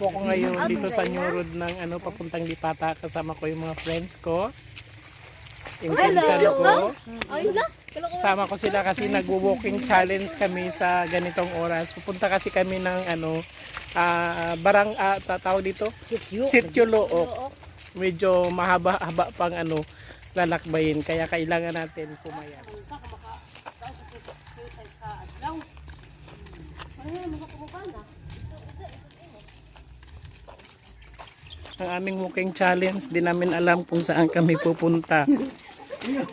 po ako ngayon dito sa New Road ng ano papuntang Lipata kasama ko yung mga friends ko. Yung pinsan ko. Na. Sama ko sila kasi nagwo-walking challenge kami sa ganitong oras. Pupunta kasi kami ng ano ah, barang ah, tatawag dito Sityo. Sityo Look. Medyo mahaba-haba pang ano lalakbayin kaya kailangan natin pumayat. Ang aming walking challenge, di namin alam kung saan kami pupunta.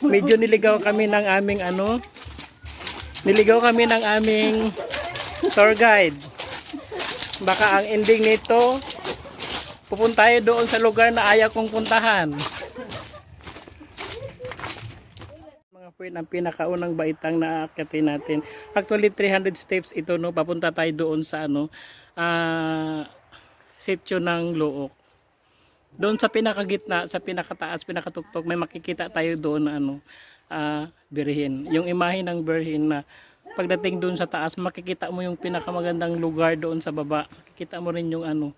Medyo niligaw kami ng aming ano, niligaw kami ng aming tour guide. Baka ang ending nito, pupunta tayo doon sa lugar na ayaw kong puntahan. Mga friend, ang pinakaunang baitang na aakyatin natin. Actually, 300 steps ito, no? Papunta tayo doon sa ano, ah, sityo ng Luok. Doon sa pinakagitna, sa pinakataas, pinakatuktok, may makikita tayo doon na ano, ah, birhin. Yung imahe ng birhin na pagdating doon sa taas, makikita mo yung pinakamagandang lugar doon sa baba. Makikita mo rin yung ano,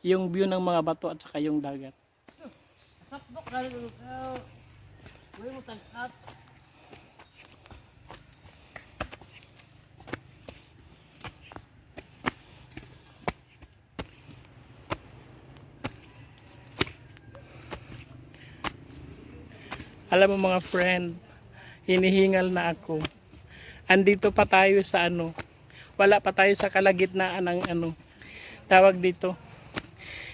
yung view ng mga bato at saka yung dagat. Alam mo mga friend, hinihingal na ako. Andito pa tayo sa ano, wala pa tayo sa kalagitnaan ng ano, tawag dito,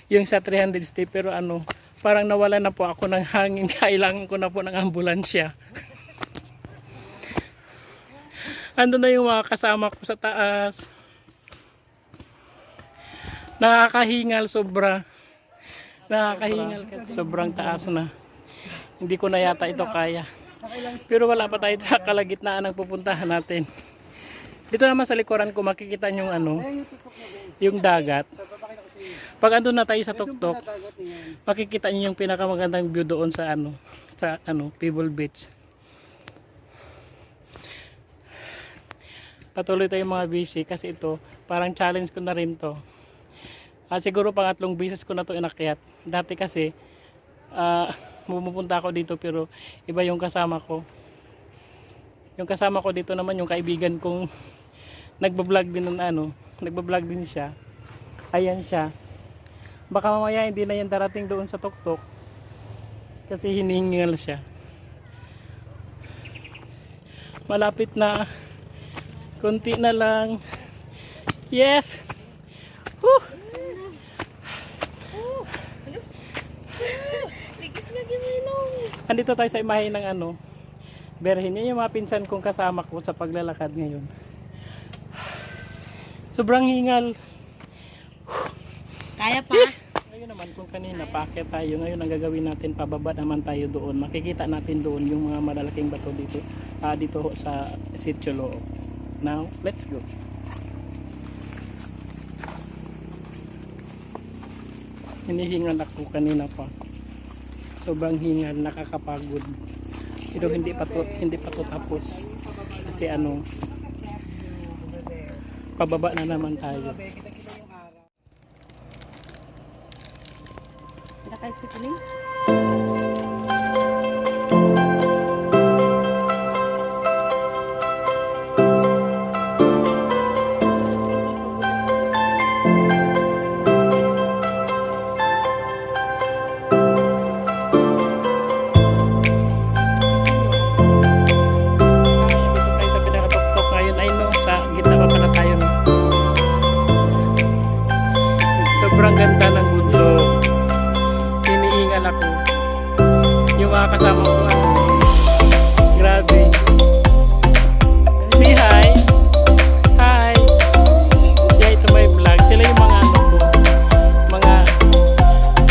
yung sa 300 step, pero ano, parang nawala na po ako ng hangin, kailangan ko na po ng ambulansya. Ando na yung mga kasama ko sa taas. Nakakahingal sobra. Nakakahingal kasi sobrang taas na. Hindi ko na yata ito kaya. Pero wala pa tayo sa kalagitnaan ng pupuntahan natin. Dito naman sa likuran ko makikita yung ano, yung dagat. Pag andun na tayo sa tuktok, makikita niyo yung pinakamagandang view doon sa ano, sa ano, Pebble Beach. Patuloy tayong mga busy kasi ito, parang challenge ko na rin to. Ah, siguro pangatlong beses ko na to inakyat. Dati kasi, ah, pumupunta ako dito pero iba yung kasama ko. Yung kasama ko dito naman yung kaibigan kong nagbablog din ng ano, nagbablog din siya. Ayan siya. Baka mamaya hindi na yan darating doon sa tuktok kasi hiningal siya. Malapit na konti na lang. Yes. Whew. Andito tayo sa imahe ng ano, Berhin. Yan yung mga pinsan kong kasama ko sa paglalakad ngayon. Sobrang hingal. Kaya pa? Ngayon naman kung kanina paakyat tayo, ngayon ang gagawin natin pababa naman tayo doon. Makikita natin doon yung mga malalaking bato dito ah, dito sa Sitio Loob. Now, let's go. Hinihingal ako kanina pa. Sobrang hingal, nakakapagod. Pero hindi pa to, hindi pa to tapos. Kasi ano, pababa na naman tayo. Kita kayo Stephanie? Dito kasama ko, grabe. Say hi. Hi. Yeah, ito may vlog. Sila yung mga ano ko. Mga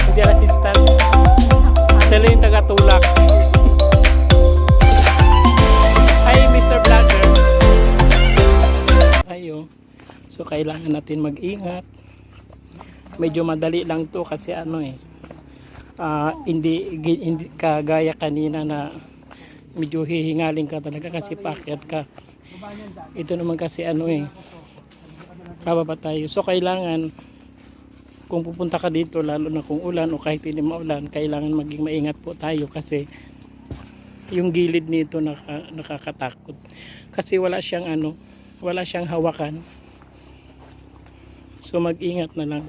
hindi assistant. Sila yung tagatulak. Hi, Mr. Vlogger. Ayo. So, kailangan natin mag-ingat. Medyo madali lang to kasi ano eh. Ah, hindi, hindi kagaya kanina na medyo hihingaling ka talaga kasi pakyat ka. Ito naman kasi ano eh. Pababa tayo. So, kailangan kung pupunta ka dito lalo na kung ulan o kahit hindi maulan kailangan maging maingat po tayo kasi yung gilid nito naka, nakakatakot kasi wala siyang ano wala siyang hawakan so mag-ingat na lang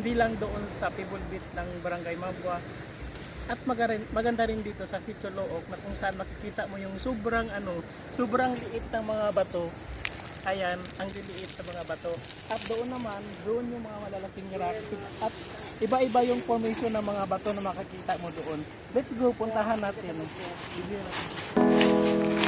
Hindi lang doon sa Pebble Beach ng Barangay Mabua. At magarin, maganda rin dito sa Sitio Look na kung saan makikita mo yung sobrang ano, sobrang liit ng mga bato. Ayan, ang liliit ng mga bato. At doon naman, doon yung mga malalaking rock. At iba-iba yung formation ng mga bato na makikita mo doon. Let's go, puntahan natin. Bigyan natin.